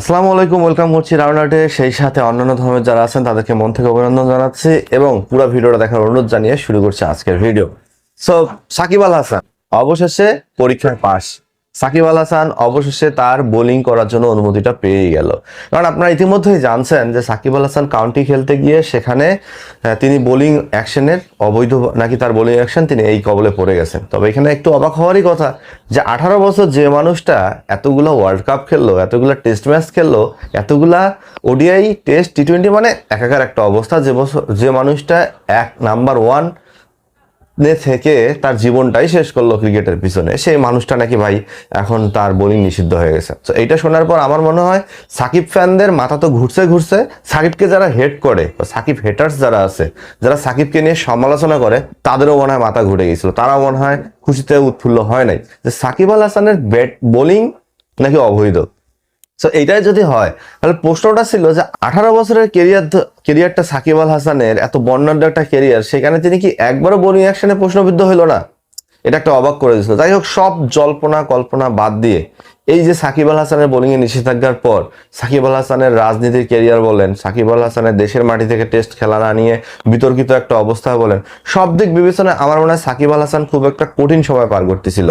আসসালামু আলাইকুম, ওয়েলকাম করছি রাউনাটে। সেই সাথে অন্যান্য ধর্মের যারা আছেন, তাদেরকে মন থেকে অভিনন্দন জানাচ্ছি এবং পুরো ভিডিওটা দেখার অনুরোধ জানিয়ে শুরু করছি আজকের ভিডিও। সো সাকিব আল হাসান, অবশেষে পরীক্ষায় পাস সাকিব আল হাসান অবশেষে তার বোলিং করার জন্য অনুমতিটা পেয়ে গেল। কারণ আপনারা ইতিমধ্যেই জানছেন যে সাকিব আল হাসান কাউন্টি খেলতে গিয়ে সেখানে তিনি বোলিং অ্যাকশনের অবৈধ নাকি তার বোলিং অ্যাকশন তিনি এই কবলে পড়ে গেছেন। তবে এখানে একটু অবাক হওয়ারই কথা যে আঠারো বছর যে মানুষটা এতগুলো ওয়ার্ল্ড কাপ খেললো, এতগুলো টেস্ট ম্যাচ খেললো, এতগুলা ওডিআই টেস্ট টি টোয়েন্টি মানে একাকার একটা অবস্থা। যে বছর যে মানুষটা এক নাম্বার ওয়ান থেকে তার জীবনটাই শেষ করল ক্রিকেটের পিছনে। সেই মানুষটা নাকি ভাই এখন তার বোলিং নিষিদ্ধ হয়ে গেছে। তো এইটা শোনার পর আমার মনে হয় সাকিব ফ্যানদের মাথা তো ঘুরছে ঘুরছে, সাকিবকে যারা হেট করে সাকিব হেটার্স যারা আছে, যারা সাকিবকে নিয়ে সমালোচনা করে, তাদেরও মনে হয় মাথা ঘুরে গেছিল। তারাও মনে হয় খুশিতে উৎফুল্ল হয় নাই। যে সাকিব আল হাসানের ব্যাট বোলিং নাকি অবৈধ? সো এইটাই যদি হয়, তাহলে প্রশ্নটা ছিল যে আঠারো বছরের কেরিয়ার কেরিয়ারটা সাকিব আল হাসানের, এত বর্ণাঢ্য একটা কেরিয়ার সেখানে তিনি কি একবারও বোলিং অ্যাকশনে প্রশ্নবিদ্ধ হইল না? এটা একটা অবাক করে দিয়েছিল। যাই হোক, সব জল্পনা কল্পনা বাদ দিয়ে, এই যে সাকিব আল হাসানের বোলিংয়ে নিষেধাজ্ঞার পর, সাকিব আল হাসানের রাজনীতির কেরিয়ার বলেন, সাকিব আল হাসানের দেশের মাটি থেকে টেস্ট খেলা না নিয়ে বিতর্কিত একটা অবস্থা বলেন, সব দিক বিবেচনায় আমার মনে হয় সাকিব আল হাসান খুব একটা কঠিন সময় পার করতেছিল।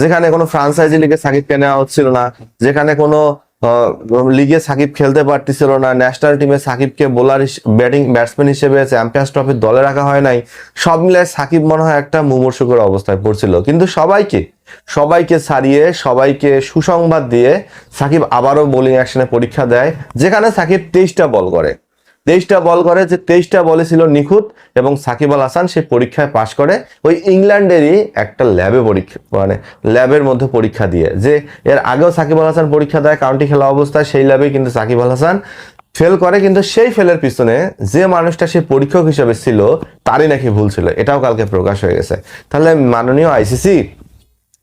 যেখানে কোনো ফ্রান্সাইজি লিগে সাকিবকে নেওয়া হচ্ছিল না, যেখানে কোনো লিগে সাকিব খেলতে পারতেছিল না। ন্যাশনাল টিমে সাকিবকে বোলার ব্যাটিং ব্যাটসম্যান হিসেবে চ্যাম্পিয়ন্স ট্রফির দলে রাখা হয় নাই। সব মিলে সাকিব মনে হয় একটা মুমর্ষুকর অবস্থায় পড়ছিল। কিন্তু সবাইকে সবাইকে ছাড়িয়ে, সবাইকে সুসংবাদ দিয়ে সাকিব আবারও বোলিং অ্যাকশনে পরীক্ষা দেয়, যেখানে সাকিব তেইশটা বল করে। তেইশটা বল করে যে তেইশটা বলে ছিল নিখুঁত এবং সাকিব আল হাসান সে পরীক্ষায় পাশ করে ওই ইংল্যান্ডেরই একটা ল্যাবে পরীক্ষা মানে ল্যাবের মধ্যে পরীক্ষা দিয়ে। যে এর আগেও সাকিব আল হাসান পরীক্ষা দেয়, কাউন্টি খেলা অবস্থায় সেই ল্যাবে কিন্তু সাকিব আল হাসান ফেল করে, কিন্তু সেই ফেলের পিছনে যে মানুষটা সে পরীক্ষক হিসেবে ছিল, তারই নাকি ভুল ছিল। এটাও কালকে প্রকাশ হয়ে গেছে। তাহলে মাননীয় আইসিসি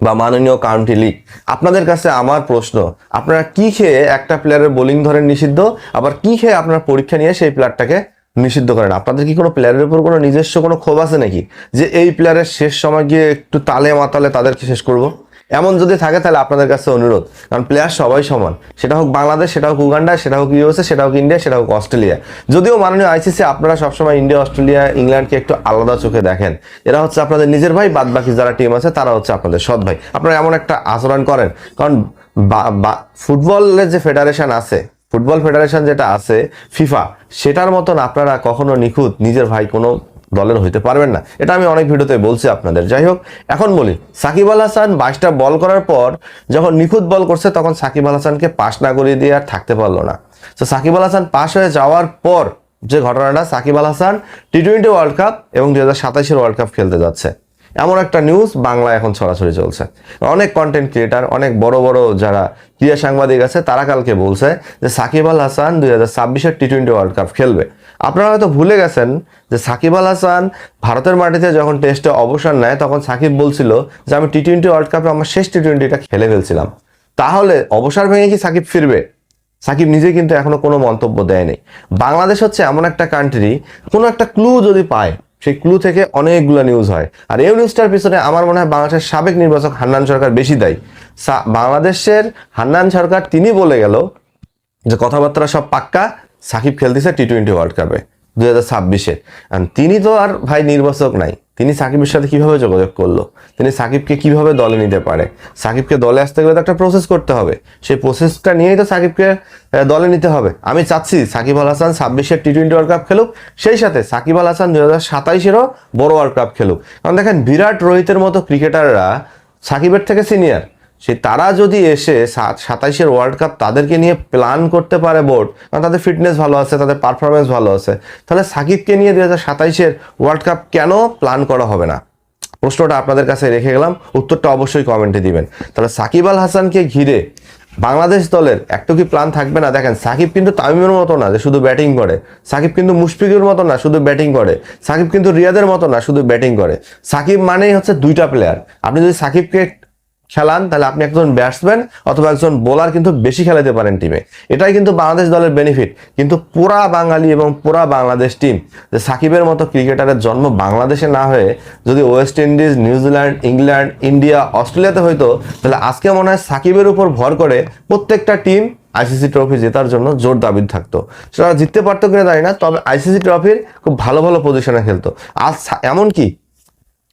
বা মাননীয় কাউন্টি লিগ আপনাদের কাছে আমার প্রশ্ন, আপনারা কি খেয়ে একটা প্লেয়ারের বোলিং ধরেন নিষিদ্ধ, আবার কি খেয়ে আপনার পরীক্ষা নিয়ে সেই প্লেয়ারটাকে নিষিদ্ধ করেন? আপনাদের কি কোনো প্লেয়ারের উপর কোনো নিজস্ব কোনো ক্ষোভ আছে নাকি? যে এই প্লেয়ারের শেষ সময় গিয়ে একটু তালে মাতালে তাদেরকে শেষ করব? এমন যদি থাকে তাহলে আপনাদের কাছে অনুরোধ। কারণ প্লেয়ার সবাই সমান। সেটা হোক বাংলাদেশ, সেটা হোক উগান্ডা, সেটা হোক ইউএসএ, সেটা হোক ইন্ডিয়া, সেটা হোক অস্ট্রেলিয়া। যদিও মাননীয় আইসিসি আপনারা সবসময় ইন্ডিয়া, অস্ট্রেলিয়া, ইংল্যান্ডকে একটু আলাদা চোখে দেখেন। এরা হচ্ছে আপনাদের নিজের ভাই বাদ বাকি যারা টিম আছে, তারা হচ্ছে আপনাদের সৎ ভাই। আপনারা এমন একটা আচরণ করেন। কারণ ফুটবলের যে ফেডারেশন আছে, ফুটবল ফেডারেশন যেটা আছে ফিফা সেটার মতন আপনারা কখনো নিখুঁত নিজের ভাই কোনো দলের হইতে পারবেন না। এটা আমি অনেক ভিডিওতে বলছি আপনাদের। যাই হোক, এখন বলি, সাকিব আল হাসান বাইশটা বল করার পর যখন নিখুঁত বল করছে, তখন সাকিব আল হাসানকে পাস না করিয়ে দিয়ে আর থাকতে পারল না। তো সাকিব আল হাসান পাস হয়ে যাওয়ার পর যে ঘটনাটা, Shakib Al Hasan T twenty world cup এবং দুই হাজার সাতাশের ওয়ার্ল্ড কাপ খেলতে যাচ্ছে। এমন একটা নিউজ বাংলা এখন ছড়াছড়ি চলছে। অনেক কন্টেন্ট ক্রিয়েটার অনেক বড় বড় যারা ক্রীড়া সাংবাদিক আছে, তারা কালকে বলছে যে সাকিব আল হাসান দুই হাজার ছাব্বিশের টি টোয়েন্টি ওয়ার্ল্ড কাপ খেলবে। আপনারা হয়তো ভুলে গেছেন যে সাকিব আল হাসান ভারতের মাটিতে যখন টেস্টে অবসর নেয়, তখন সাকিব বলছিল যে, আমি টি টোয়েন্টি ওয়ার্ল্ড কাপে আমার শেষ টি টোয়েন্টিটা খেলে ফেলছিলাম। তাহলে অবসর ভেঙে কি সাকিব ফিরবে? সাকিব নিজে কিন্তু এখনও কোনো মন্তব্য দেয়নি। বাংলাদেশ হচ্ছে এমন একটা কান্ট্রি কোনো একটা ক্লু যদি পায়, সেই ক্লু থেকে অনেকগুলো নিউজ হয়। আর এই নিউজটার পিছনে আমার মনে হয় বাংলাদেশের সাবেক নির্বাচক হান্নান সরকার বেশি দায়ী। বাংলাদেশের হান্নান সরকার, তিনি বলে গেল যে, কথাবার্তা সব পাক্কা সাকিব খেলতেছে টি টোয়েন্টি ওয়ার্ল্ড কাপে দুই হাজার ছাব্বিশে। তিনি তো আর ভাই নির্বাচক নাই। তিনি সাকিবের সাথে কীভাবে যোগাযোগ করল? তিনি সাকিবকে কীভাবে দলে নিতে পারে? সাকিবকে দলে আসতে গেলে তো একটা প্রসেস করতে হবে। সেই প্রসেসটা নিয়েই তো সাকিবকে দলে নিতে হবে। আমি চাচ্ছি সাকিব আল হাসান ছাব্বিশের টি টোয়েন্টি ওয়ার্ল্ড কাপ খেলুক, সেই সাথে সাকিব আল হাসান দু হাজার সাতাইশেরও বড় ওয়ার্ল্ড কাপ খেলুক। কারণ দেখেন বিরাট রোহিতের মতো ক্রিকেটাররা সাকিবের থেকে সিনিয়র সেই তারা যদি এসে সাত সাতাইশের ওয়ার্ল্ড কাপ তাদেরকে নিয়ে প্ল্যান করতে পারে বোর্ড কারণ তাদের ফিটনেস ভালো আছে, তাদের পারফরমেন্স ভালো আছে, তাহলে সাকিবকে নিয়ে দুই হাজার সাতাইশের ওয়ার্ল্ড কাপ কেন প্ল্যান করা হবে না? প্রশ্নটা আপনাদের কাছে রেখে গেলাম, উত্তরটা অবশ্যই কমেন্টে দিবেন। তাহলে সাকিব আল হাসানকে ঘিরে বাংলাদেশ দলের একটু কি প্ল্যান থাকবে না? দেখেন, সাকিব কিন্তু তামিমের মতো না যে শুধু ব্যাটিং করে, সাকিব কিন্তু মুশফিকের মতো না শুধু ব্যাটিং করে, সাকিব কিন্তু রিয়াদের মতো না শুধু ব্যাটিং করে। সাকিব মানেই হচ্ছে দুইটা প্লেয়ার আপনি যদি সাকিবকে খেলান, তাহলে আপনি একজন ব্যাটসম্যান অথবা একজন বোলার কিন্তু বেশি খেলাতে পারেন টিমে এটাই কিন্তু বাংলাদেশ দলের বেনিফিট কিন্তু পুরা বাঙালি এবং পুরা বাংলাদেশ টিম যে সাকিবের মতো ক্রিকেটারের জন্ম বাংলাদেশে না হয়ে যদি West Indies New Zealand England India অস্ট্রেলিয়াতে হইতো, তাহলে আজকে মনে হয় সাকিবের উপর ভর করে প্রত্যেকটা টিম আইসিসি ট্রফি জেতার জন্য জোর দাবি থাকতো। সেটা জিততে পারতো কিনা জানি না, তবে আইসিসি ট্রফির খুব ভালো ভালো পজিশনে খেলতো। আজ সা- এমন কি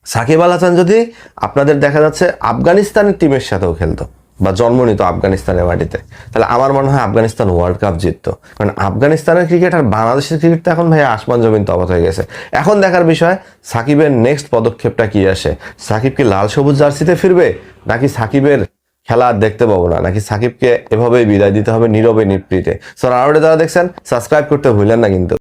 সাকিব আল হাসান যদি আপনাদের দেখা যাচ্ছে আফগানিস্তানের টিমের সাথেও খেলতো বা জন্ম নিত আফগানিস্তানের মাটিতে তাহলে আমার মনে হয় আফগানিস্তান ওয়ার্ল্ড কাপ জিততো। কারণ আফগানিস্তানের ক্রিকেট আর বাংলাদেশের ক্রিকেট তো এখন ভাই আসমান জমিন তফাত হয়ে গেছে। এখন দেখার বিষয়, সাকিবের নেক্সট পদক্ষেপটা কি আসে? সাকিব কি লাল সবুজ জার্সিতে ফিরবে? নাকি সাকিবের খেলা আর দেখতে পাবো না? নাকি সাকিবকে এভাবেই বিদায় দিতে হবে নীরবে নিপৃতে সো আর যারা দেখছেন সাবস্ক্রাইব করতে ভুলেন না কিন্তু।